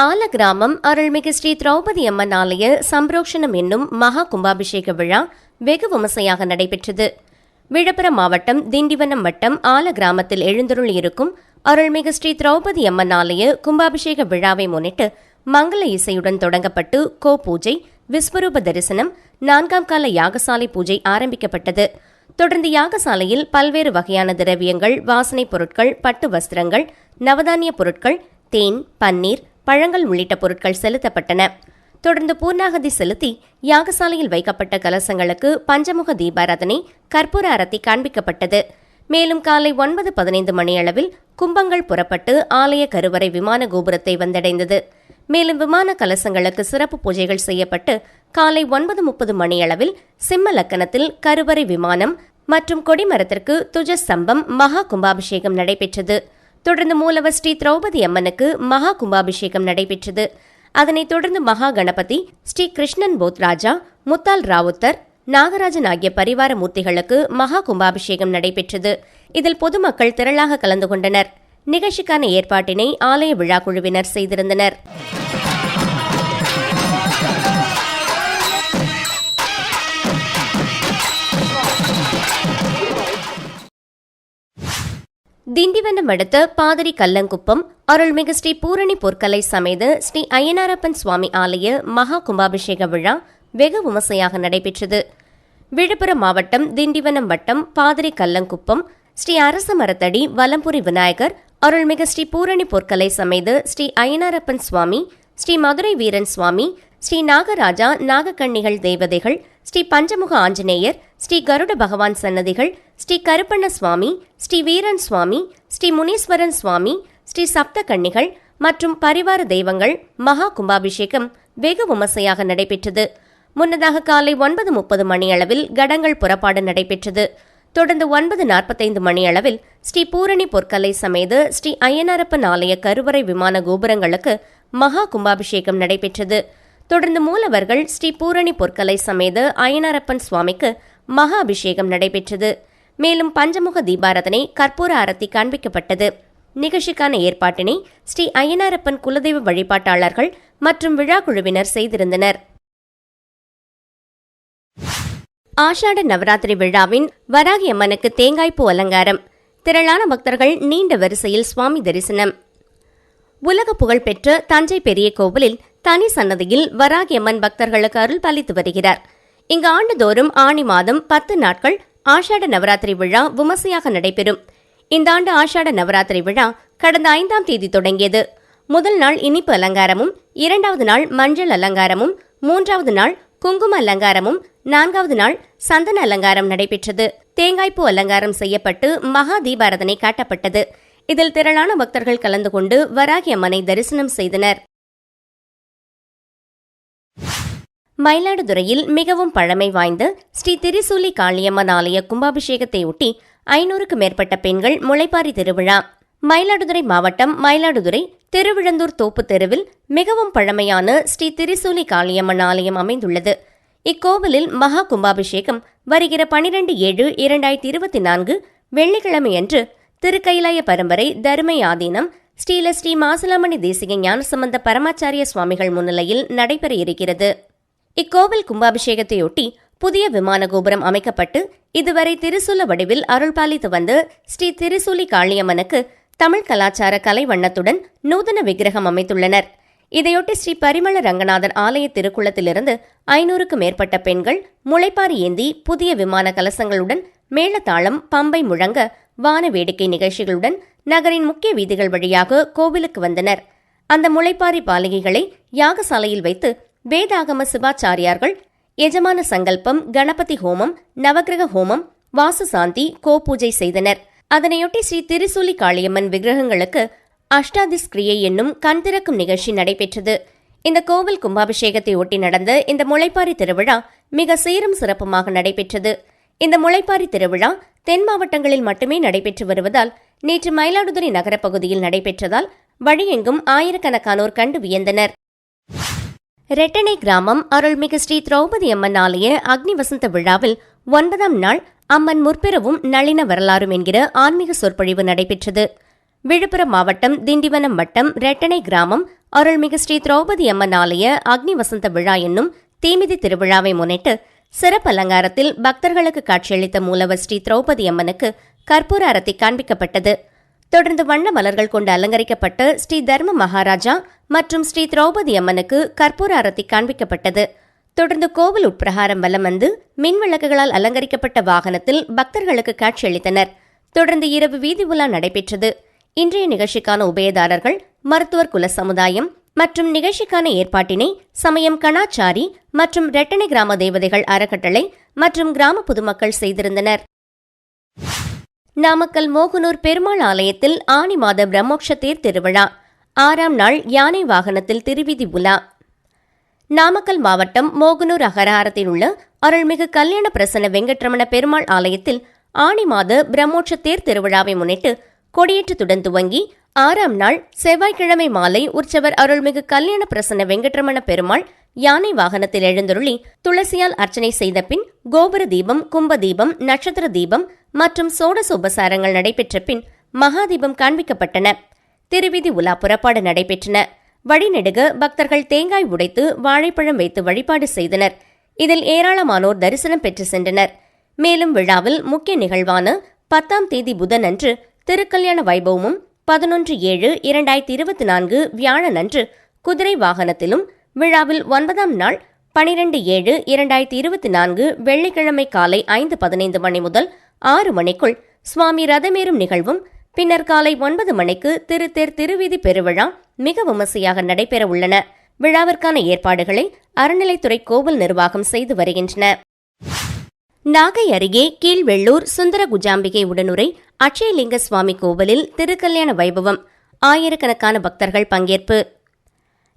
ஆல கிராமம் அருள்மிகு ஸ்ரீ திரௌபதி அம்மன் ஆலய சம்பரோக்ஷணம் என்னும் மகா கும்பாபிஷேக விழா வெகு விமர்சையாக நடைபெற்றது. விழுப்புரம் மாவட்டம் திண்டிவனம் வட்டம் ஆல கிராமத்தில் எழுந்தருள் இருக்கும் அருள்மிகு ஸ்ரீ திரௌபதி அம்மன் ஆலய கும்பாபிஷேக விழாவை முன்னிட்டு மங்கள இசையுடன் தொடங்கப்பட்டு கோ பூஜை விஸ்வரூப தரிசனம் நான்காம் கால யாகசாலை பூஜை ஆரம்பிக்கப்பட்டது. தொடர்ந்து யாகசாலையில் பல்வேறு வகையான திரவியங்கள் வாசனைப் பொருட்கள் பட்டு வஸ்திரங்கள் நவதானிய பொருட்கள் தேன் பன்னீர் பழங்கள் உள்ளிட்ட பொருட்கள் செலுத்தப்பட்டன. தொடர்ந்து பூர்ணாகதி செலுத்தி யாகசாலையில் வைக்கப்பட்ட கலசங்களுக்கு பஞ்சமுக தீபாராதனை கற்பூர அரத்தி காண்பிக்கப்பட்டது. மேலும் காலை ஒன்பது பதினைந்து மணியளவில் கும்பங்கள் புறப்பட்டு ஆலய கருவறை விமான கோபுரத்தை வந்தடைந்தது. மேலும் விமான கலசங்களுக்கு சிறப்பு பூஜைகள் செய்யப்பட்டு காலை ஒன்பது முப்பது மணியளவில் சிம்ம லக்கணத்தில் கருவறை விமானம் மற்றும் கொடிமரத்திற்கு துஜ சம்பம் மகா கும்பாபிஷேகம் நடைபெற்றது. தொடர்ந்து மூலவர் ஸ்ரீ திரௌபதி அம்மனுக்கு மகா கும்பாபிஷேகம் நடைபெற்றது. அதனைத் தொடர்ந்து மகா கணபதி ஸ்ரீ கிருஷ்ணன் போத் ராஜா முத்தால் ராவுத்தர் நாகராஜன் ஆகிய பரிவார மூர்த்திகளுக்கு மகா கும்பாபிஷேகம் நடைபெற்றது. இதில் பொதுமக்கள் திரளாக கலந்து கொண்டனர். நிகழ்ச்சிக்கான ஏற்பாட்டினை ஆலய விழா குழுவினர் செய்திருந்தனர். திண்டிவனம் அடுத்த பாதிரி கல்லங்குப்பம் அருள்மிகு ஸ்ரீ பூரணி பொற்கலை சமேத ஸ்ரீ அய்யனாரப்பன் சுவாமி ஆலய மகா கும்பாபிஷேக விழா வெகு விமர்சையாக நடைபெற்றது. விழுப்புரம் மாவட்டம் திண்டிவனம் வட்டம் பாதிரி கல்லங்குப்பம் ஸ்ரீ அரச மரத்தடி வலம்புரி விநாயகர் அருள்மிகு ஸ்ரீ பூரணி பொற்கலை சமேத ஸ்ரீ அய்யனாரப்பன் சுவாமி ஸ்ரீ மதுரை வீரன் சுவாமி ஸ்ரீ நாகராஜா நாகக்கண்ணிகள் தேவதைகள் ஸ்ரீ பஞ்சமுக ஆஞ்சநேயர் ஸ்ரீ கருட பகவான் சன்னதிகள் ஸ்ரீ கருப்பண்ண சுவாமி ஸ்ரீ வீரன் சுவாமி ஸ்ரீ முனீஸ்வரன் சுவாமி ஸ்ரீ சப்தகன்னிகள் மற்றும் பரிவார தெய்வங்கள் மகா கும்பாபிஷேகம் வெகு விமர்சையாக நடைபெற்றது. முன்னதாக காலை ஒன்பது முப்பது மணியளவில் கடங்கள் புறப்பாடு நடைபெற்றது. தொடர்ந்து ஒன்பது நாற்பத்தைந்து மணியளவில் ஸ்ரீ பூரணி பொற்கலை சமேத ஸ்ரீ அய்யனாரப்பன் ஆலய கருவறை விமான கோபுரங்களுக்கு மகா கும்பாபிஷேகம் நடைபெற்றது. தொடர்ந்து மூலவர்கள் ஸ்ரீ பூரணி பொற்கலை சமேத அய்யனாரப்பன் சுவாமிக்கு மகா அபிஷேகம் நடைபெற்றது. மேலும் பஞ்சமுக தீபாரதனை கற்பூர அரத்தி காண்பிக்கப்பட்டது நிகழ்ச்சிக்கான ஏற்பாட்டினை ஸ்ரீ அய்யனாரப்பன் குலதெய்வ வழிபாட்டாளர்கள் மற்றும் விழா குழுவினர் செய்திருந்தனர். ஆஷாட நவராத்திரி விழாவின் வராகி அம்மனுக்கு தேங்காய்ப்பூ அலங்காரம். திரளான பக்தர்கள் நீண்ட வரிசையில் சுவாமி தரிசனம். உலக புகழ்பெற்ற தஞ்சை பெரிய கோவிலில் தனி சன்னதியில் வராகி அம்மன் பக்தர்களுக்கு அருள் பாலித்து வருகிறார். இங்கு ஆண்டுதோறும் ஆணி மாதம் பத்து நாட்கள் ஆஷாட நவராத்திரி விழா விமர்சையாக நடைபெறும். இந்த ஆண்டு ஆஷாட நவராத்திரி விழா கடந்த ஐந்தாம் தேதி தொடங்கியது. முதல் நாள் இனிப்பு அலங்காரமும் இரண்டாவது நாள் மஞ்சள் அலங்காரமும் மூன்றாவது நாள் குங்கும அலங்காரமும் நான்காவது நாள் சந்தன அலங்காரம் நடைபெற்றது. தேங்காய்ப்பூ அலங்காரம் செய்யப்பட்டு மகா தீபாரதனை காட்டப்பட்டது. இதில் திரளான பக்தர்கள் கலந்து கொண்டு வராகி அம்மனை தரிசனம் செய்தனர். மயிலாடுதுறையில் மிகவும் பழமை வாய்ந்த ஸ்ரீ திரிசூலி காளியம்மன் ஆலய கும்பாபிஷேகத்தையொட்டி ஐநூறுக்கு மேற்பட்ட பெண்கள் முளைப்பாரி திருவிழா. மயிலாடுதுறை மாவட்டம் மயிலாடுதுறை திருவிழந்தூர் தோப்பு தெருவில் மிகவும் பழமையான ஸ்ரீ திரிசூலி காளியம்மன் ஆலயம் அமைந்துள்ளது. இக்கோவிலில் மகா கும்பாபிஷேகம் வருகிற பனிரெண்டு ஏழு இரண்டாயிரத்தி இருபத்தி நான்கு வெள்ளிக்கிழமையன்று திருக்கைலாய பரம்பரை தருமை ஆதீனம் ஸ்ரீல ஸ்ரீ மாசலாமணி தேசிக ஞானசம்பந்த பரமாச்சாரிய சுவாமிகள் முன்னிலையில் நடைபெற இருக்கிறது. இக்கோவில் கும்பாபிஷேகத்தையொட்டி புதிய விமான கோபுரம் அமைக்கப்பட்டு இதுவரை திருசூல வடிவில் அருள்பாலித்து வந்து ஸ்ரீ திருசூலி காளியம்மனுக்கு தமிழ் கலாச்சார கலை வண்ணத்துடன் நூதன விக்கிரகம் அமைத்துள்ளனர். இதையொட்டி ஸ்ரீ பரிமள ரங்கநாதர் ஆலய திருக்குளத்திலிருந்து ஐநூறுக்கு மேற்பட்ட பெண்கள் முளைப்பாரி ஏந்தி புதிய விமான கலசங்களுடன் மேளதாளம் பம்பை முழங்க வான வேடிக்கை நிகழ்ச்சிகளுடன் நகரின் முக்கிய வீதிகள் வழியாக கோவிலுக்கு வந்தனர். அந்த முளைப்பாரி பாலிகைகளை யாகசாலையில் வைத்து வேதாகம சிவாச்சாரியார்கள் எஜமான சங்கல்பம் கணபதி ஹோமம் நவகிரக ஹோமம் வாசு சாந்தி கோபூஜை செய்தனர். அதனையொட்டி ஸ்ரீ திருசூலி காளியம்மன் விக்கிரகங்களுக்கு அஷ்டாதிஸ்கிரியை என்னும் கண் திறக்கும் நிகழ்ச்சி நடைபெற்றது. இந்த கோவில் கும்பாபிஷேகத்தை ஒட்டி நடந்த இந்த முளைப்பாரி திருவிழா மிக சீரும் சிறப்புமாக நடைபெற்றது. இந்த முளைப்பாரி திருவிழா தென் மாவட்டங்களில் மட்டுமே நடைபெற்று வருவதால் நேற்று மயிலாடுதுறை நகரப்பகுதியில் நடைபெற்றதால் வழியெங்கும் ஆயிரக்கணக்கானோர் கண்டு வியந்தனர். ரெட்டனை கிராமம் அருள்மிகு ஸ்ரீ திரௌபதி அம்மன் ஆலய அக்னி வசந்த விழாவில் ஒன்பதாம் நாள் அம்மன் முற்பிறவும் நளின வரலாறும் என்கிற ஆன்மீக சொற்பொழிவு நடைபெற்றது. விழுப்புரம் மாவட்டம் திண்டிவனம் வட்டம் ரெட்டனை கிராமம் அருள்மிகு ஸ்ரீ திரௌபதி அம்மன் ஆலய அக்னி வசந்த விழா என்னும் தீமிதி திருவிழாவை முன்னிட்டு சிறப்பு அலங்காரத்தில் பக்தர்களுக்கு காட்சியளித்த மூலவர் ஸ்ரீ திரௌபதி அம்மனுக்கு கற்பூர அரத்தி காண்பிக்கப்பட்டது. தொடர்ந்து வண்ண மலர்கள் கொண்டு அலங்கரிக்கப்பட்ட ஸ்ரீ தர்ம மகாராஜா மற்றும் ஸ்ரீ திரௌபதி அம்மனுக்கு கற்பூர அரத்தி காண்பிக்கப்பட்டது. தொடர்ந்து கோவில் உட்பிரகாரம் வலம் வந்து மின்விளக்குகளால் அலங்கரிக்கப்பட்ட வாகனத்தில் பக்தர்களுக்கு காட்சியளித்தனர் தொடர்ந்து இரவு வீதி உலா நடைபெற்றது. இன்றைய நிகழ்ச்சிக்கான உபயதாரர்கள் மருத்துவர் குல சமுதாயம் மற்றும் நிகழ்ச்சிக்கான ஏற்பாட்டினை சமயம் கணாச்சாரி மற்றும் ரெட்டனை கிராம தேவதைகள் அறக்கட்டளை மற்றும் கிராம பொதுமக்கள் செய்திருந்தனர். நாமக்கல் மோகனூர் பெருமாள் ஆலயத்தில் ஆனி மாத பிரம்மோட்ச தேர் திருவிழா. ஆறாம் நாள் யானை வாகனத்தில் திருவிதி உலா. நாமக்கல் மாவட்டம் மோகனூர் அகரஹாரத்தில் உள்ள அருள்மிகு கல்யாண பிரசன்ன வெங்கட்ரமண பெருமாள் ஆலயத்தில் ஆனி மாத பிரம்மோட்ச தேர் திருவிழாவை முன்னிட்டு கொடியேற்றத்துடன் துவங்கி ஆறாம் நாள் செவ்வாய்க்கிழமை மாலை உற்சவர் அருள்மிகு கல்யாண பிரசன்ன வெங்கட்ரமண பெருமாள் யானை வாகனத்தில் எழுந்தருளி துளசியால் அர்ச்சனை செய்த பின் கோபுர தீபம் கும்ப தீபம் நட்சத்திர தீபம் மற்றும் சோடச உபசாரங்கள் நடைபெற்ற பின் மகாதீபம் காண்பிக்கப்பட்டன. திருவிதி உலா புறப்பாடு நடைபெற்றன. வழிநெடுக பக்தர்கள் தேங்காய் உடைத்து வாழைப்பழம் வைத்து வழிபாடு செய்தனர். இதில் ஏராளமானோர் தரிசனம் பெற்று சென்றனர். மேலும் விழாவில் முக்கிய நிகழ்வான பத்தாம் தேதி புதனன்று திருக்கல்யாண வைபவமும் பதினொன்று ஏழு இரண்டாயிரத்தி இருபத்தி நான்கு வியாழனன்று குதிரை வாகனத்திலும் விழாவில் ஒன்பதாம் நாள் பனிரெண்டு ஏழு இரண்டாயிரத்தி இருபத்தி நான்கு வெள்ளிக்கிழமை காலை ஐந்து பதினைந்து மணி முதல் ஆறு மணிக்குள் சுவாமி ரதமேறும் நிகழ்வும் பின்னர் காலை ஒன்பது மணிக்கு திருத்தேர் திருவீதி பெருவிழா மிக விமர்சையாக நடைபெற உள்ளன. விழாவிற்கான ஏற்பாடுகளை அறநிலைத்துறை கோவில் நிர்வாகம் செய்து வருகின்றன. நாகை அருகே கீழ்வெள்ளூர் சுந்தர குஜாம்பிகை உடனுரை அட்சயலிங்க சுவாமி கோவிலில் திருக்கல்யாண வைபவம். ஆயிரக்கணக்கான பக்தர்கள் பங்கேற்பு.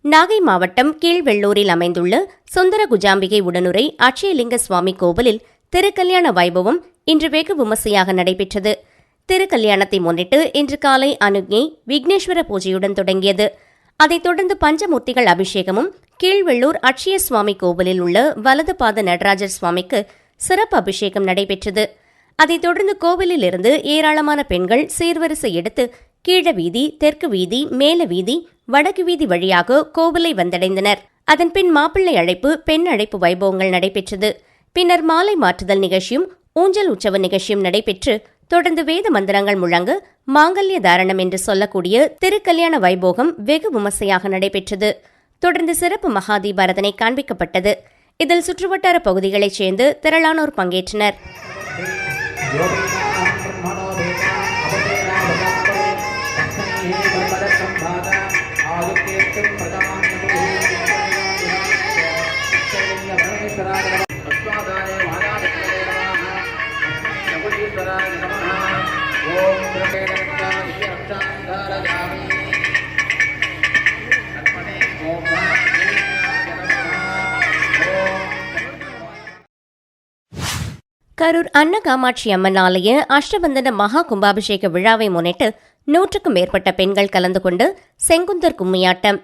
நாகை மாவட்டம் கீழ்வெள்ளூரில் அமைந்துள்ள சுந்தர குஜாம்பிகை உடனுரை அட்சயலிங்க சுவாமி கோவிலில் திருக்கல்யாண வைபவம் இன்று வெகு விமர்சையாக நடைபெற்றது. திருக்கல்யாணத்தை முன்னிட்டு இன்று காலை அனுக்ஞை விக்னேஸ்வர பூஜையுடன் தொடங்கியது. அதைத் தொடர்ந்து பஞ்சமூர்த்திகள் அபிஷேகமும் கீழ்வெள்ளூர் அட்சய சுவாமி கோவிலில் உள்ள வலது பாத நடராஜர் சுவாமிக்கு சிறப்பு அபிஷேகம் நடைபெற்றது. அதைத் தொடர்ந்து கோவிலில் இருந்து ஏராளமான பெண்கள் சீர்வரிசை எடுத்து கீழ வீதி தெற்கு வீதி மேல வீதி வடக்கு வீதி வழியாக கோவிலை வந்தடைந்தனர். அதன்பின் மாப்பிள்ளை அழைப்பு பெண் அழைப்பு வைபவங்கள் நடைபெற்றது. பின்னர் மாலை மாற்றுதல் நிகழ்ச்சியும் ஊஞ்சல் உற்சவ நிகழ்ச்சியும் நடைபெற்று தொடர்ந்து வேத மந்திரங்கள் முழங்க மாங்கல்ய தாரணம் என்று சொல்லக்கூடிய திருக்கல்யாண வைபோகம் வெகு விமர்சையாக நடைபெற்றது. தொடர்ந்து சிறப்பு மகாதீபாரதனை காண்பிக்கப்பட்டது. இதில் சுற்றுவட்டார பகுதிகளைச் சேர்ந்து திரளானோர் பங்கேற்றனர். கரூர் அன்ன காமாட்சி அம்மன் ஆலய அஷ்டபந்தன மகா கும்பாபிஷேக விழாவை முன்னிட்டு நூற்றுக்கும் மேற்பட்ட பெண்கள் கலந்து கொண்டு செங்குந்தர் கும்மியாட்டம்.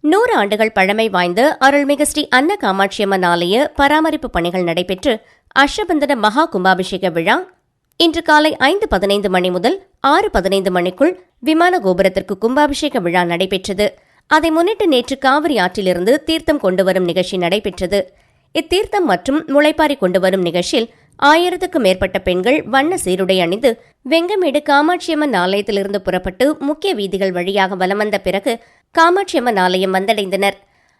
நூறு ஆண்டுகள் பழமை வாய்ந்த அருள்மிகு ஸ்ரீ அன்ன காமாட்சியம்மன் ஆலய பராமரிப்பு பணிகள் நடைபெற்று அஷ்டபந்தன மகா கும்பாபிஷேக விழா இன்று காலை ஐந்து பதினைந்து மணி முதல் ஆறு பதினைந்து மணிக்குள் விமான கோபுரத்திற்கு கும்பாபிஷேக விழா நடைபெற்றது. அதை முன்னிட்டு நேற்று காவிரி ஆற்றிலிருந்து தீர்த்தம் கொண்டு வரும் நிகழ்ச்சி நடைபெற்றது. இத்தீர்த்தம் மற்றும் முளைப்பாரி கொண்டு வரும் நிகழ்ச்சியில் ஆயிரத்துக்கும் மேற்பட்ட பெண்கள் வண்ண சீருடை அணிந்து வெங்கமேடு காமாட்சியம்மன் ஆலயத்திலிருந்து புறப்பட்டு முக்கிய வீதிகள் வழியாக வலம் வந்த பிறகு காமாட்சியம்மன் ஆலயம் வந்தடைந்தனர்.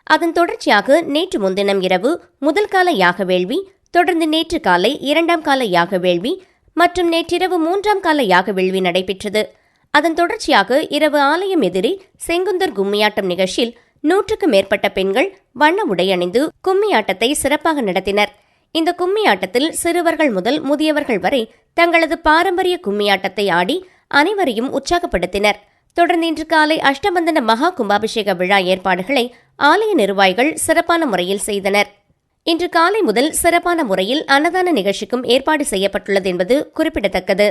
அதன் தொடர்ச்சியாக நேற்று முன்தினம் இரவு முதல் கால யாக வேள்வி தொடர்ந்து நேற்று காலை இரண்டாம் கால யாக வேள்வி மற்றும் நேற்றிரவு மூன்றாம் கால யாக வேள்வி நடைபெற்றது. அதன் தொடர்ச்சியாக இரவு ஆலயம் எதிரே செங்குந்தர் கும்மியாட்டம் நிகழ்ச்சியில் நூற்றுக்கு மேற்பட்ட பெண்கள் வண்ண உடை அணிந்து கும்மியாட்டத்தை சிறப்பாக நடத்தினர். இந்த கும்மியாட்டத்தில் சிறுவர்கள் முதல் முதியவர்கள் வரை தங்களது பாரம்பரிய கும்மியாட்டத்தை ஆடி அனைவரையும் உற்சாகப்படுத்தினர். தொடர்ந்து இன்று காலை அஷ்டபந்தன மகா கும்பாபிஷேக விழா ஏற்பாடுகளை ஆலய நிர்வாகிகள் சிறப்பான முறையில் செய்தனர். இன்று காலை முதல் சிறப்பான முறையில் அன்னதான நிகழ்ச்சிக்கும் ஏற்பாடு செய்யப்பட்டுள்ளது என்பது குறிப்பிடத்தக்கது.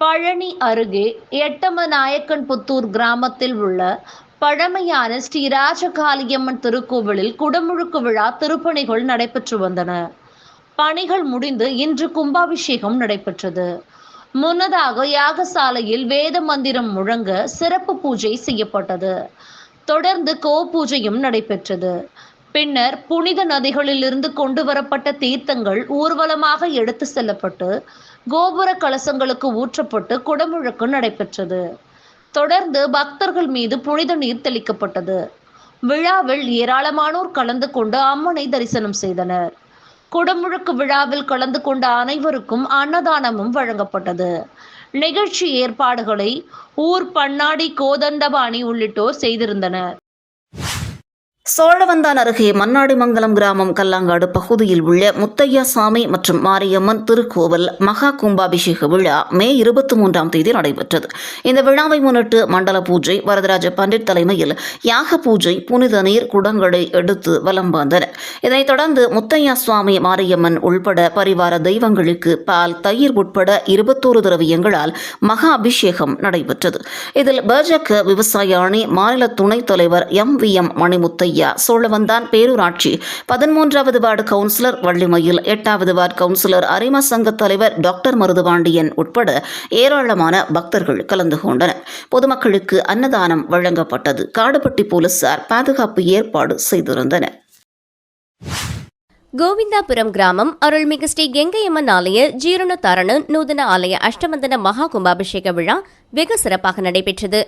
பழனி அருகே எட்டம நாயக்கன்புத்தூர் கிராமத்தில் உள்ள பழமையான ஸ்ரீ ராஜகாளியம்மன் திருக்கோவிலில் குடமுழுக்கு விழா திருப்பணிகள் நடைபெற்று வந்தன. பணிகள் முடிந்து இன்று கும்பாபிஷேகம் நடைபெற்றது. முன்னதாக யாகசாலையில் வேத மந்திரம் முழங்க சிறப்பு பூஜை செய்யப்பட்டது. தொடர்ந்து கோ பூஜையும் நடைபெற்றது. பின்னர் புனித நதிகளிலிருந்து கொண்டு வரப்பட்ட தீர்த்தங்கள் ஊர்வலமாக எடுத்து செல்லப்பட்டு கோபுர கலசங்களுக்கு ஊற்றப்பட்டு குடமுழக்கு நடைபெற்றது. தொடர்ந்து பக்தர்கள் மீது புனித நீர் தெளிக்கப்பட்டது. விழாவில் ஏராளமானோர் கலந்து கொண்டு அம்மனை தரிசனம் செய்தனர். குடமுழுக்கு விழாவில் கலந்து கொண்ட அனைவருக்கும் அன்னதானமும் வழங்கப்பட்டது. நிகழ்ச்சி ஏற்பாடுகளை ஊர் பன்னாடி கோதண்டபாணி உள்ளிட்டோர் செய்திருந்தனர். சோழவந்தான் அருகே மன்னாடிமங்கலம் கிராமம் கல்லாங்காடு பகுதியில் உள்ள முத்தையா சாமி மற்றும் மாரியம்மன் திருக்கோவில் மகா கும்பாபிஷேக விழா மே இருபத்தி மூன்றாம் தேதி நடைபெற்றது. இந்த விழாவை முன்னிட்டு மண்டல பூஜை வரதராஜ பண்டிட் தலைமையில் யாக பூஜை புனித நீர் குடங்களை எடுத்து வலம் வந்தன. இதனைத் தொடர்ந்து முத்தையா சுவாமி மாரியம்மன் உள்பட பரிவார தெய்வங்களுக்கு பால் தயிர் உட்பட இருபத்தோரு திரவியங்களால் மகா அபிஷேகம் நடைபெற்றது. இதில் பாஜக விவசாய அணி மாநில துணைத் தலைவர் எம் வி எம் மணிமுத்தையா ஐயா. சோழவந்தான் பேரூராட்சி. பதிமூன்றாவது வார்டு கவுன்சிலர் வள்ளிமயில். எட்டாவது வார்டு கவுன்சிலர் அரிம சங்க தலைவர் டாக்டர் மருதுபாண்டியன் உட்பட ஏராளமான பக்தர்கள் கலந்து கொண்டனர். பொதுமக்களுக்கு அன்னதானம் வழங்கப்பட்டது. காடுபட்டி போலீசார் பாதுகாப்பு ஏற்பாடு செய்திருந்தனர். கோவிந்தாபுரம் கிராமம் அருள்மிகு ஸ்ரீ கெங்கையம்மன் ஆலய ஜீரண தரணு நூதன ஆலய அஷ்டமந்தன மகா கும்பாபிஷேக விழா வெகு சிறப்பாக நடைபெற்றது.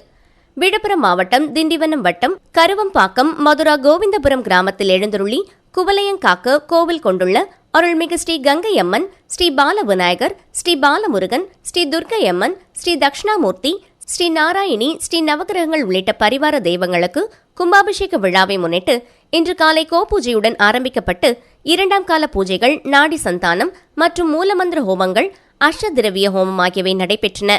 விழுப்புரம் மாவட்டம் திண்டிவனம் வட்டம் கருவம்பாக்கம் மதுரா கோவிந்தபுரம் கிராமத்தில் எழுந்தருளி குவலையங்காக்க கோவில் கொண்டுள்ள அருள்மிகு ஸ்ரீ கங்கையம்மன் ஸ்ரீ பால விநாயகர் ஸ்ரீ பாலமுருகன் ஸ்ரீ துர்க்கையம்மன் ஸ்ரீ தக்ஷணாமூர்த்தி ஸ்ரீ நாராயணி ஸ்ரீ நவகிரகங்கள் உள்ளிட்ட பரிவார தெய்வங்களுக்கு கும்பாபிஷேக விழாவை முன்னிட்டு இன்று காலை கோபூஜையுடன் ஆரம்பிக்கப்பட்டு இரண்டாம் கால பூஜைகள் நாடி சந்தானம் மற்றும் மூலமந்திர ஹோமங்கள் அஷ்டதிரவிய ஹோமம் ஆகியவை நடைபெற்றன.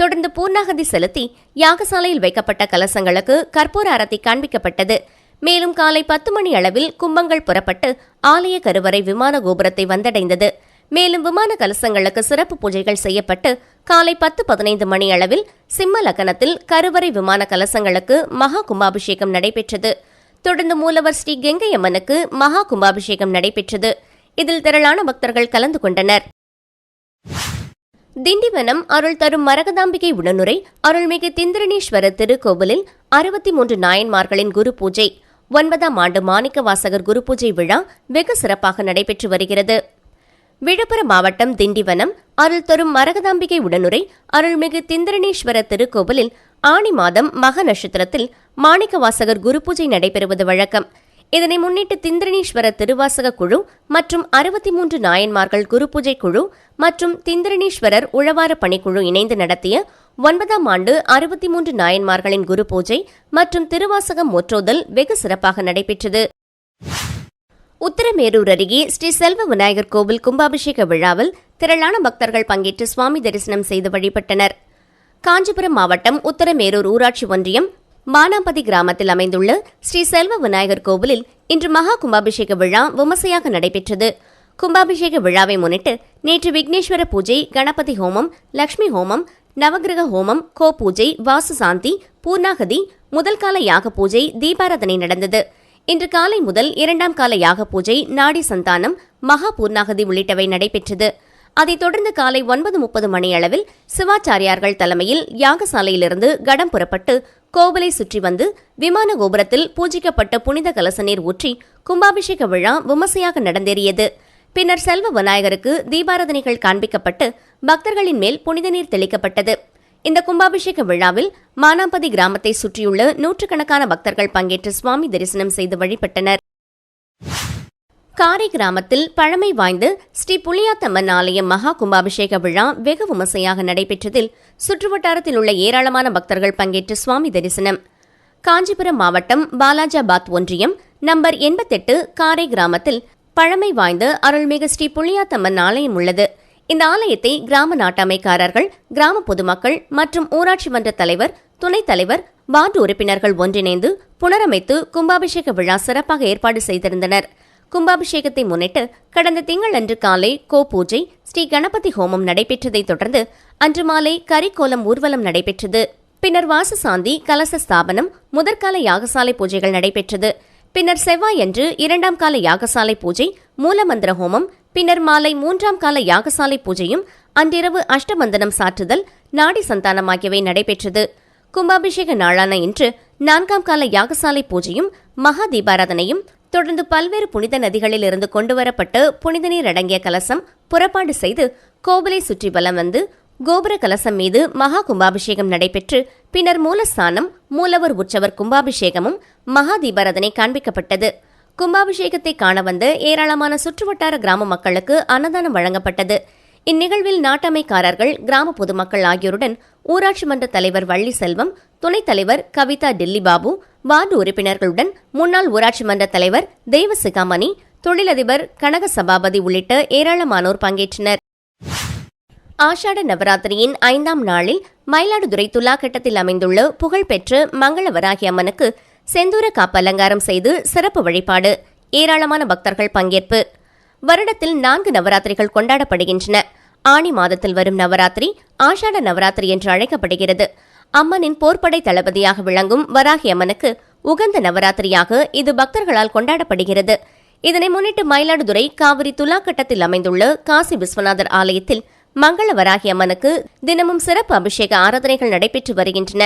தொடர்ந்து பூர்ணாகதி செலுத்தி யாகசாலையில் வைக்கப்பட்ட கலசங்களுக்கு கற்பூர அரத்தி காண்பிக்கப்பட்டது. மேலும் காலை பத்து மணி அளவில் கும்பங்கள் புறப்பட்டு ஆலய கருவறை விமான கோபுரத்தை வந்தடைந்தது. மேலும் விமான கலசங்களுக்கு சிறப்பு பூஜைகள் செய்யப்பட்டு காலை பத்து பதினைந்து மணி அளவில் சிம்ம லக்கணத்தில் கருவறை விமான கலசங்களுக்கு மகா கும்பாபிஷேகம் நடைபெற்றது. தொடர்ந்து மூலவர் ஸ்ரீ கெங்கையம்மனுக்கு மகா கும்பாபிஷேகம் நடைபெற்றது. இதில் திரளான பக்தர்கள் கலந்து கொண்டனர். திண்டிவனம் அருள் தரும் மரகதாம்பிகை உடனுரை அருள்மிகு திந்திரணீஸ்வரர் திருக்கோவிலில் அறுபத்தி மூன்று நாயன்மார்களின் குரு பூஜை. ஒன்பதாம் ஆண்டு மாணிக்க வாசகர் குரு பூஜை விழா வெகு சிறப்பாக நடைபெற்று வருகிறது. விழுப்புரம் மாவட்டம் திண்டிவனம் அருள் தரும் மரகதாம்பிகை உடனுரை அருள்மிகு திந்திரணீஸ்வரர் திருக்கோவிலில் ஆணி மாதம் மக நட்சத்திரத்தில் மாணிக்க வாசகர் குரு பூஜை நடைபெறுவது வழக்கம். இதனை முன்னிட்டு திந்திரணீஸ்வர திருவாசக குழு மற்றும் அறுபத்தி மூன்று நாயன்மார்கள் குருபூஜை குழு மற்றும் திந்திரணீஸ்வரர் உழவார பணிக்குழு இணைந்து நடத்திய ஒன்பதாம் ஆண்டு அறுபத்தி மூன்று நாயன்மார்களின் குரு பூஜை மற்றும் திருவாசகம் ஒற்றோதல் வெகு சிறப்பாக நடைபெற்றது. உத்தரமேரூர் அருகே ஸ்ரீ செல்வ விநாயகர் கோவில் கும்பாபிஷேக விழாவில் திரளான பக்தர்கள் பங்கேற்று சுவாமி தரிசனம் செய்து வழிபட்டனர். காஞ்சிபுரம் மாவட்டம் உத்தரமேரூர் ஊராட்சி ஒன்றியம் மானாம்பதி கிராமத்தில் அமைந்துள்ள ஸ்ரீ செல்வ விநாயகர் கோவிலில் இன்று மகா கும்பாபிஷேக விழா விமர்சையாக நடைபெற்றது. கும்பாபிஷேக விழாவை முன்னிட்டு நேற்று விக்னேஸ்வர பூஜை கணபதி ஹோமம் லக்ஷ்மி ஹோமம் நவகிரக ஹோமம் கோ பூஜை வாசு சாந்தி பூர்ணாகதி முதல் கால யாக பூஜை தீபாராதனை நடந்தது. இன்று காலை முதல் இரண்டாம் கால யாக பூஜை நாடி சந்தானம் மகா பூர்ணாகதி உள்ளிட்டவை நடைபெற்றது. அதைத் தொடர்ந்து காலை ஒன்பது முப்பது மணியளவில் சிவாச்சாரியார்கள் தலைமையில் யாகசாலையிலிருந்து கடம் புறப்பட்டு கோவிலை சுற்றி வந்து விமான கோபுரத்தில் பூஜிக்கப்பட்ட புனித கலச நீர் ஊற்றி கும்பாபிஷேக விழா விமர்சையாக நடந்தேறியது. பின்னர் செல்வ விநாயகருக்கு தீபாராதனைகள் காண்பிக்கப்பட்டு பக்தர்களின் மேல் புனித நீர் தெளிக்கப்பட்டது. இந்த கும்பாபிஷேக விழாவில் மானாம்பதி கிராமத்தை சுற்றியுள்ள நூற்றுக்கணக்கான பக்தர்கள் பங்கேற்று சுவாமி தரிசனம் செய்து வழிபட்டனர். காரை கிராமத்தில் பழமை வாய்ந்த ஸ்ரீ புளியாத்தம்மன் ஆலய மகா கும்பாபிஷேக விழா வெகு விமர்சையாக நடைபெற்றதில் சுற்றுவட்டாரத்தில் உள்ள ஏராளமான பக்தர்கள் பங்கேற்று சுவாமி தரிசனம். காஞ்சிபுரம் மாவட்டம் பாலாஜாபாத் ஒன்றியம் நம்பர் எண்பத்தெட்டு காரை கிராமத்தில் பழமை வாய்ந்த அருள்மிகு ஸ்ரீ புளியாத்தம்மன் ஆலயம் உள்ளது. இந்த ஆலயத்தை கிராம நாட்டமைக்காரர்கள் கிராம பொதுமக்கள் மற்றும் ஊராட்சி மன்ற தலைவர் துணைத் தலைவர் வார்டு உறுப்பினர்கள் ஒன்றிணைந்து புனரமைத்து கும்பாபிஷேக விழா சிறப்பாக ஏற்பாடு செய்திருந்தனர். கும்பாபிஷேகத்தை முன்னிட்டு கடந்த திங்களன்று காலை கோ பூஜை ஸ்ரீ கணபதி ஹோமம் நடைபெற்றதைத் தொடர்ந்து அன்று மாலை கரிக்கோலம் ஊர்வலம் நடைபெற்றது. பின்னர் வாசசாந்தி கலச ஸ்தாபனம் முதற்கால யாகசாலை பூஜைகள் நடைபெற்றது. பின்னர் செவ்வாயன்று இரண்டாம் கால யாகசாலை பூஜை மூலமந்திர ஹோமம் பின்னர் மாலை மூன்றாம் கால யாகசாலை பூஜையும் அன்றிரவு அஷ்டமந்தனம் சாற்றுதல் நாடி சந்தானம் ஆகியவை நடைபெற்றது. கும்பாபிஷேக நாளான இன்று நான்காம் கால யாகசாலை பூஜையும் மகா தீபாராதனையும் தொடர்ந்து பல்வேறு புனித நதிகளில் இருந்து கொண்டுவரப்பட்டு புனித நீர் அடங்கிய கலசம் புறப்பாடு செய்து கோவிலை சுற்றி வலம் வந்து கோபுர கலசம் மீது மகா கும்பாபிஷேகம் நடைபெற்று பின்னர் மூலஸ்தானம் மூலவர் உற்சவர் கும்பாபிஷேகமும் மகா தீபாரதனை காண்பிக்கப்பட்டது. கும்பாபிஷேகத்தை காண வந்த ஏராளமான சுற்றுவட்டார கிராம மக்களுக்கு அன்னதானம் வழங்கப்பட்டது. இந்நிகழ்வில் நாட்டமைக்காரர்கள் கிராம பொதுமக்கள் ஆகியோருடன் ஊராட்சி மன்ற தலைவர் வள்ளி செல்வம் துணைத் தலைவர் கவிதா டில்லி பாபு வார்டு உறுப்பினர்களுடன் முன்னாள் ஊராட்சி மன்ற தலைவர் தேவசிகாமணி தொழிலதிபர் கனக சபாபதி உள்ளிட்ட ஏராளமானோர் பங்கேற்றனர். ஆஷாட நவராத்திரியின் ஐந்தாம் நாளில் மயிலாடுதுறை துலாக்கட்டத்தில் அமைந்துள்ள புகழ்பெற்ற மங்களவராகி அம்மனுக்கு செந்தூர காப்பு அலங்காரம் செய்து சிறப்பு வழிபாடு ஏராளமான பக்தர்கள் பங்கேற்பு. வருடத்தில் நான்கு நவராத்திரிகள் கொண்டாடப்படுகின்றன. ஆணி மாதத்தில் வரும் நவராத்திரி ஆஷாட நவராத்திரி என்று அழைக்கப்படுகிறது. அம்மனின் போர்ப்படை தளபதியாக விளங்கும் வராகி அம்மனுக்கு உகந்த நவராத்திரியாக இது பக்தர்களால் கொண்டாடப்படுகிறது. இதனை முன்னிட்டு மயிலாடுதுறை காவிரி துலாக்கட்டத்தில் அமைந்துள்ள காசி விஸ்வநாதர் ஆலயத்தில் மங்கள வராகி அம்மனுக்கு தினமும் சிறப்பு அபிஷேக ஆராதனைகள் நடைபெற்று வருகின்றன.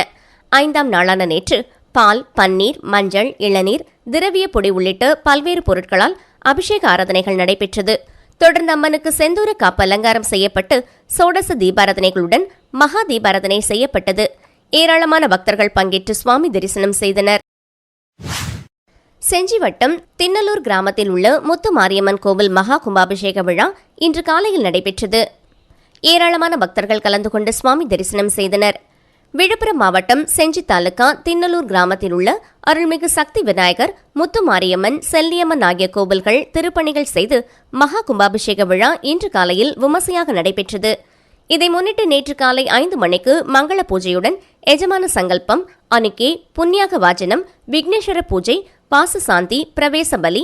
ஐந்தாம் நாளான நேற்று பால் பன்னீர் மஞ்சள் இளநீர் திரவிய பொடி உள்ளிட்ட பல்வேறு பொருட்களால் அபிஷேக ஆராதனைகள் நடைபெற்றது. தொடர்ந்து அம்மனுக்கு செந்தூர காப்பு அலங்காரம் செய்யப்பட்டு சோடச தீபாராதனைகளுடன் மகா தீபாராதனை செய்யப்பட்டது. ஏராளமான பக்தர்கள் பங்கேற்று சுவாமி தரிசனம் செய்தனர். செஞ்சி வட்டம் தின்னலூர் கிராமத்தில் உள்ள முத்து மாரியம்மன் கோவில் மகா கும்பாபிஷேக விழா இன்று காலையில் நடைபெற்றது. ஏராளமான பக்தர்கள் கலந்து கொண்டு சுவாமி தரிசனம் செய்தனர். விழுப்புரம் மாவட்டம் செஞ்சி தாலுகா தின்னலூர் கிராமத்தில் உள்ள அருள்மிகு சக்தி விநாயகர் முத்து மாரியம்மன் செல்லியம்மன் ஆகிய கோவில்கள் திருப்பணிகள் செய்து மகா கும்பாபிஷேக விழா இன்று காலையில் விமர்சையாக நடைபெற்றது. இதை முன்னிட்டு நேற்று காலை ஐந்து மணிக்கு மங்கள பூஜையுடன் எஜமான சங்கல்பம் அனுக்கே புண்ணியாக வாஜனம் விக்னேஸ்வர பூஜை பாசசாந்தி பிரவேச பலி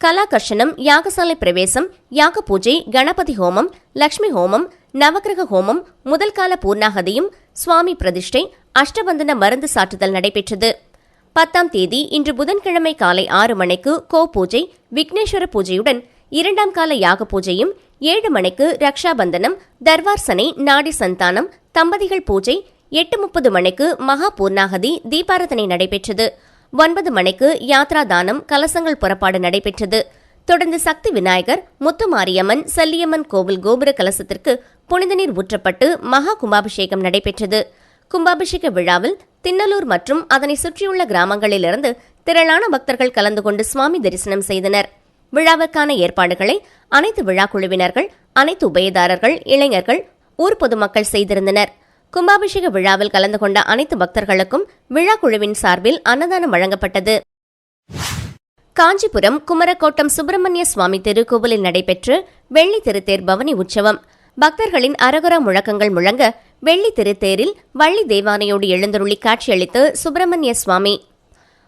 கலாகர்ஷனம் யாகசாலை பிரவேசம் யாக பூஜை கணபதி ஹோமம் லக்ஷ்மி ஹோமம் நவக்கிரக ஹோமம் முதல் கால பூர்ணாகதியும் சுவாமி பிரதிஷ்டை அஷ்டபந்தன மருந்து சாற்றுதல் நடைபெற்றது. பத்தாம் தேதி இன்று புதன்கிழமை காலை ஆறு மணிக்கு கோ பூஜை விக்னேஸ்வர பூஜையுடன் இரண்டாம் கால யாக பூஜையும் ஏழு மணிக்கு ரக்ஷாபந்தனம் தர்வார்சனை நாடி சந்தானம் தம்பதிகள் பூஜை எட்டு முப்பது மணிக்கு மகா பூர்ணாகதி தீபாரதனை நடைபெற்றது. ஒன்பது மணிக்கு யாத்ரா தானம் கலசங்கள் புறப்பாடு நடைபெற்றது. தொடர்ந்து சக்தி விநாயகர் முத்துமாரியம்மன் சல்லியம்மன் கோவில் கோபுர கலசத்திற்கு புனித நீர் ஊற்றப்பட்டு மகா கும்பாபிஷேகம் நடைபெற்றது. கும்பாபிஷேக விழாவில் தின்னலூர் மற்றும் அதனை சுற்றியுள்ள கிராமங்களிலிருந்து திரளான பக்தர்கள் கலந்து கொண்டு சுவாமி தரிசனம் செய்தனர். விழாவிற்கான ஏற்பாடுகளை அனைத்து விழா குழுவினர்கள் அனைத்து உபயதாரர்கள் இளைஞர்கள் ஊர் பொதுமக்கள் செய்திருந்தனர். கும்பாபிஷேக விழாவில் கலந்து கொண்ட அனைத்து பக்தர்களுக்கும் விழா குழுவின் சார்பில் அன்னதானம் வழங்கப்பட்டது. காஞ்சிபுரம் குமரக்கோட்டம் சுப்பிரமணிய சுவாமி திருக்கோவிலில் நடைபெற்று வெள்ளி திருத்தேர் பவனி உற்சவம். பக்தர்களின் அரகர முழக்கங்கள் முழங்க வெள்ளி திருத்தேரில் வள்ளி தேவானையோடு எழுந்தருளி காட்சியளித்து சுப்பிரமணிய சுவாமி.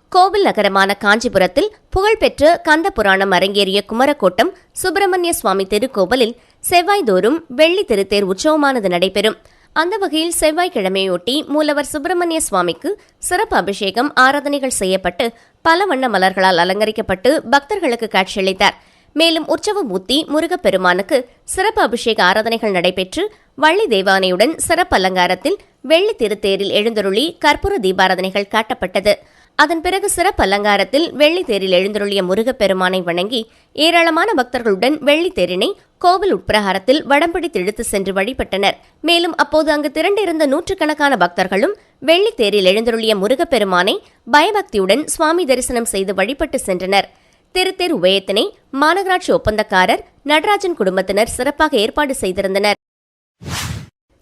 கோவில் நகரமான காஞ்சிபுரத்தில் புகழ்பெற்ற கந்த புராணம் அரங்கேறிய குமரக்கோட்டம் சுப்பிரமணிய சுவாமி திருக்கோவிலில் செவ்வாய்தோறும் வெள்ளி திருத்தேர் உற்சவமானது நடைபெறும். அந்த வகையில் செவ்வாய்க்கிழமையொட்டி மூலவர் சுப்பிரமணிய சுவாமிக்கு சிறப்பு அபிஷேகம் ஆராதனைகள் செய்யப்பட்டு பல வண்ண மலர்களால் அலங்கரிக்கப்பட்டு பக்தர்களுக்கு காட்சியளித்தார். மேலும் உற்சவமூர்த்தி முருகப்பெருமானுக்கு சிறப்பு அபிஷேக ஆராதனைகள் நடைபெற்று வள்ளி தேவானையுடன் சிறப்பு அலங்காரத்தில் வெள்ளி திருத்தேரில் எழுந்தருளி கற்பூர தீபாராதனைகள் காட்டப்பட்டது. அதன் பிறகு சிறப்பு அலங்காரத்தில் வெள்ளி தேரில் எழுந்தருளிய முருகப்பெருமானை வணங்கி ஏராளமான பக்தர்களுடன் வெள்ளித்தேரினை கோவில் உட்பிரகாரத்தில் வடம்பிடித்து இழுத்து சென்று வழிபட்டனர். மேலும் அப்போது அங்கு திரண்டிருந்த நூற்றுக்கணக்கான பக்தர்களும் வெள்ளித்தேரில் எழுந்தருளிய முருகப்பெருமானை பயபக்தியுடன் சுவாமி தரிசனம் செய்து வழிபட்டு சென்றனர். திருத்தேர் உபயத்தினை மாநகராட்சி ஒப்பந்தக்காரர் நடராஜன் குடும்பத்தினர் சிறப்பாக ஏற்பாடு செய்திருந்தனர்.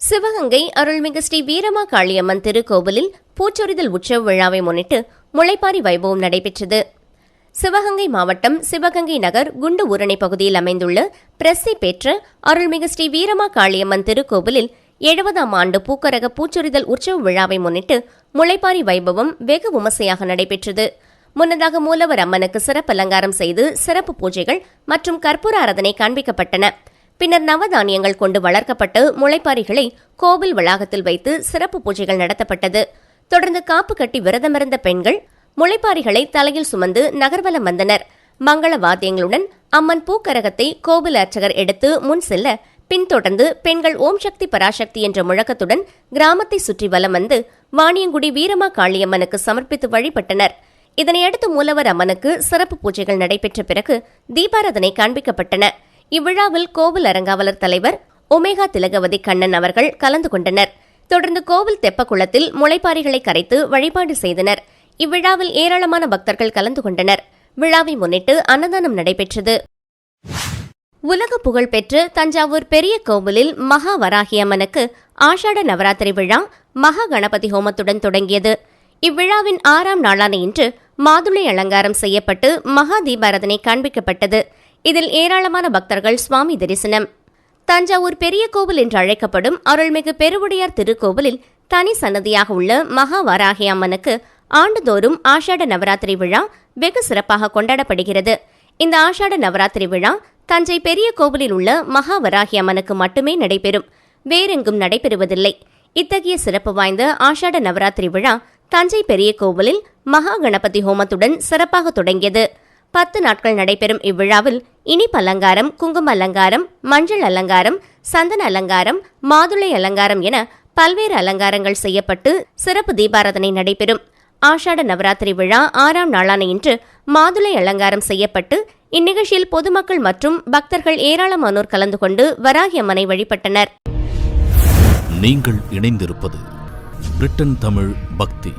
சிவகங்கை அருள்மிகு ஸ்ரீ வீரமா காளியம்மன் திருக்கோவிலில் பூச்சொரிதல் உற்சவ விழாவை முன்னிட்டு முளைப்பாரி வைபவம் நடைபெற்றது. சிவகங்கை மாவட்டம் சிவகங்கை நகர் குண்டு ஊரணி பகுதியில் அமைந்துள்ள பிரசி பெற்ற அருள்மிகு ஸ்ரீ வீரமா காளியம்மன் திருக்கோவிலில் எழுபதாம் ஆண்டு பூக்கரக பூச்சொரிதல் உற்சவ விழாவை முன்னிட்டு முளைப்பாரி வைபவம் வெகு விமர்சையாக நடைபெற்றது. முன்னதாக மூலவர் அம்மனுக்கு சிறப்பு அலங்காரம் செய்து சிறப்பு பூஜைகள் மற்றும் கற்பூர ஆராதனை காண்பிக்கப்பட்டன. பின்னர் நவதானியங்கள் கொண்டு வளர்க்கப்பட்டு முளைப்பாரிகளை கோவில் வளாகத்தில் வைத்து சிறப்பு பூஜைகள் நடத்தப்பட்டது. தொடர்ந்து காப்பு கட்டி விரதமிருந்த பெண்கள் முளைப்பாரிகளை தலையில் சுமந்து நகர்வலம் வந்தனர். மங்கள வாத்தியங்களுடன் அம்மன் பூக்கரகத்தை கோவில் அர்ச்சகர் எடுத்து முன் செல்ல பின்தொடர்ந்து பெண்கள் ஓம் சக்தி பராசக்தி என்ற முழக்கத்துடன் கிராமத்தை சுற்றி வலம் வந்து வாணியங்குடி வீரமா காளியம்மனுக்கு சமர்ப்பித்து வழிபட்டனர். இதனையடுத்து மூலவர் அம்மனுக்கு சிறப்பு பூஜைகள் நடைபெற்ற பிறகு தீபாராதனை காண்பிக்கப்பட்டன. இவ்விழாவில் கோவில் அரங்காவலர் தலைவர் ஒமேகா திலகவதி கண்ணன் அவர்கள் கலந்து கொண்டனர். தொடர்ந்து கோவில் தெப்பக்குளத்தில் முளைப்பாறைகளை கரைத்து வழிபாடு செய்தனர். இவ்விழாவில் ஏராளமான பக்தர்கள் கலந்து கொண்டனர். விழாவை முன்னிட்டு அன்னதானம் நடைபெற்றது. உலக புகழ்பெற்ற தஞ்சாவூர் பெரிய கோவிலில் மகா வராகியம்மனுக்கு ஆஷாட நவராத்திரி விழா மகா கணபதி ஹோமத்துடன் தொடங்கியது. இவ்விழாவின் ஆறாம் நாளான இன்று மாதுளை அலங்காரம் செய்யப்பட்டு மகா தீபாரதனை காண்பிக்கப்பட்டது. இதில் ஏராளமான பக்தர்கள் சுவாமி தரிசனம். தஞ்சாவூர் பெரிய கோவில் என்று அழைக்கப்படும் அருள்மிகு பெருவுடையார் திருக்கோவிலில் தனி சன்னதியாக உள்ள மகா வராகி அம்மனுக்கு ஆண்டுதோறும் ஆஷாட நவராத்திரி விழா வெகு சிறப்பாக கொண்டாடப்படுகிறது. இந்த ஆஷாட நவராத்திரி விழா தஞ்சை பெரிய கோவிலில் உள்ள மகா வராகி அம்மனுக்கு மட்டுமே நடைபெறும். வேறெங்கும் நடைபெறுவதில்லை. இத்தகைய சிறப்பு வாய்ந்த ஆஷாட நவராத்திரி விழா தஞ்சை பெரிய கோவிலில் மகா கணபதி ஹோமத்துடன் சிறப்பாக தொடங்கியது. பத்து நாட்கள் நடைபெறும் இவ்விழாவில் இனிப்பு அலங்காரம் குங்கும அலங்காரம் மஞ்சள் அலங்காரம் சந்தன அலங்காரம் மாதுளை அலங்காரம் என பல்வேறு அலங்காரங்கள் செய்யப்பட்டு சிறப்பு தீபாராதனை நடைபெறும். ஆஷாட நவராத்திரி விழா ஆறாம் நாளான இன்று மாதுளை அலங்காரம் செய்யப்பட்டு இந்நிகழ்ச்சியில் பொதுமக்கள் மற்றும் பக்தர்கள் ஏராளமானோர் கலந்து கொண்டு வராகி அம்மனை வழிபட்டனர். நீங்கள் இணைந்திருப்பது பிரிட்டன் தமிழ் பக்தி.